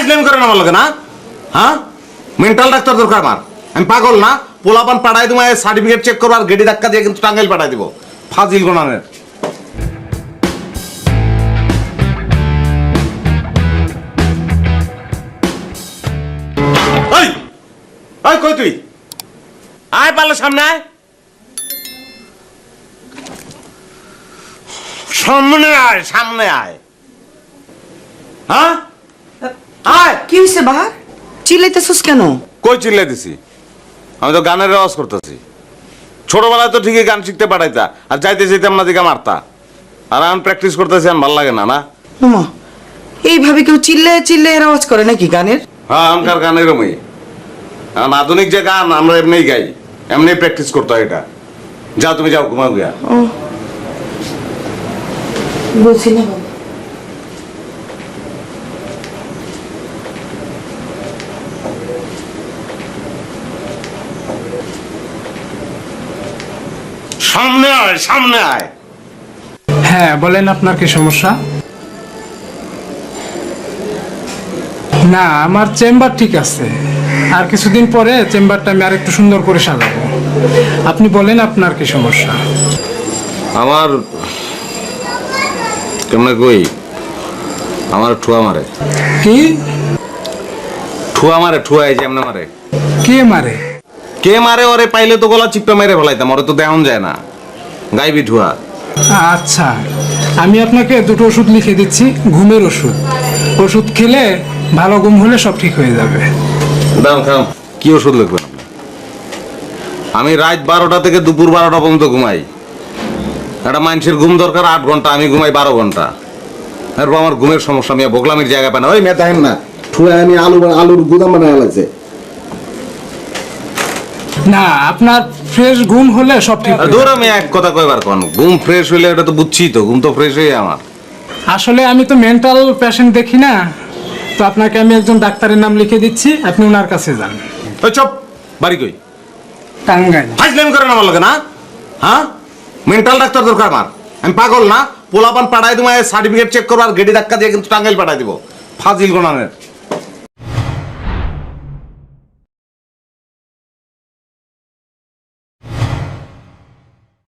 ফাইজলামি করেন আমার লগে না? হ্যাঁ? মেন্টাল ডাক্তার দরকার আমার। আমি পাগল না? পোলাপান পাঠাই দিব সার্টিফিকেট চেক করব, আর গেডি ধাক্কা দিয়ে কিন্তু টাঙ্গাইল পাঠাই দিব। ফাজিল গোনানের। সামনে আয় সামনে আয়। হ্যাঁ? আয় কি হয়েছে বাহার? চিল্লাইতেছিস কেন? কই চিল্লাই দিছি আমি তো গানের রেওয়াজ করতেছি। ছোটবেলায় তো ঠিকই গান শিখতে পাঠাইতা আর যাইতে যেতাম না দিকে মারতা। আর আমি প্র্যাকটিস করতেছি আমার ভালো লাগে না না? উমা এইভাবে কেউ চিল্লে চিল্লে এর আওয়াজ করে নাকি গানের? হ্যাঁ আমকার গান এরমই এখন আধুনিক যে গান আমরা এমনিই গাই। এমনি প্র্যাকটিস করতে হয় এটা। যাও তুমি যাও ঘুমাও গিয়া। বলছি না বাবা। সামনে আয় সামনে আয়। হ্যাঁ বলেন আপনার কি সমস্যা? না আমার চেম্বার ঠিক আছে। আর কিছুদিন পরে চেম্বারটা আমি আর একটু সুন্দর করে সাজাবো। আপনি বলেন আপনার কি সমস্যা? আমার কেমনে কই? আমার ঠুয়া মারে। কি? ঠুয়া মারে ঠুয়া এই যে এমনে মারে। কে মারে? কে মারে ওরে পাইলে তো গলা চিপটা মেরে ফেলাইতাম ওরে তো দেখন যায় না। গাইবি ঠুয়া আচ্ছা আমি আপনাকে দুটো ওষুধ লিখে দিচ্ছি ঘুমের ওষুধ। ওষুধ খেলে ভালো ঘুম হলে সব ঠিক হয়ে যাবে। দাম খাম কি ওষুধ লিখবেন আমি রাত বারোটা থেকে দুপুর বারোটা পর্যন্ত ঘুমাই। একটা মানুষের ঘুম দরকার আট ঘণ্টা আমি ঘুমাই বারো ঘণ্টা। এরপর আমার ঘুমের সমস্যা আমি বগলামির জায়গা পাই না। ওই মেয়ে দেখেন না ঠুয়া আমি আলু আলুর গুদাম বানায় লাগছে। না আপনার ফ্রেশ ঘুম হলে সব ঠিক হয়ে দূর আমি এক কথা কয়বার কোন ঘুম ফ্রেশ হইলে ওটা তো বুঝছি তো ঘুম তো ফ্রেশ হয়ে আমার। আসলে আমি তো মেন্টাল পেশেন্ট দেখি না তো আপনাকে আমি একজন ডাক্তারের নাম লিখে দিচ্ছি আপনি ওনার কাছে যান। ওই চপ বাড়ি কই? টাঙ্গাইল। ফাইজলামি করেন আমার লগে না? হ্যাঁ? মেন্টাল ডাক্তার দরকার আমার। আমি পাগল না? পোলাপান পাঠাই দিব সার্টিফিকেট চেক করব আর গেডি ধাক্কা দিয়ে কিন্তু টাঙ্গাইল পাঠাই দিব। ফাজিল গোনানের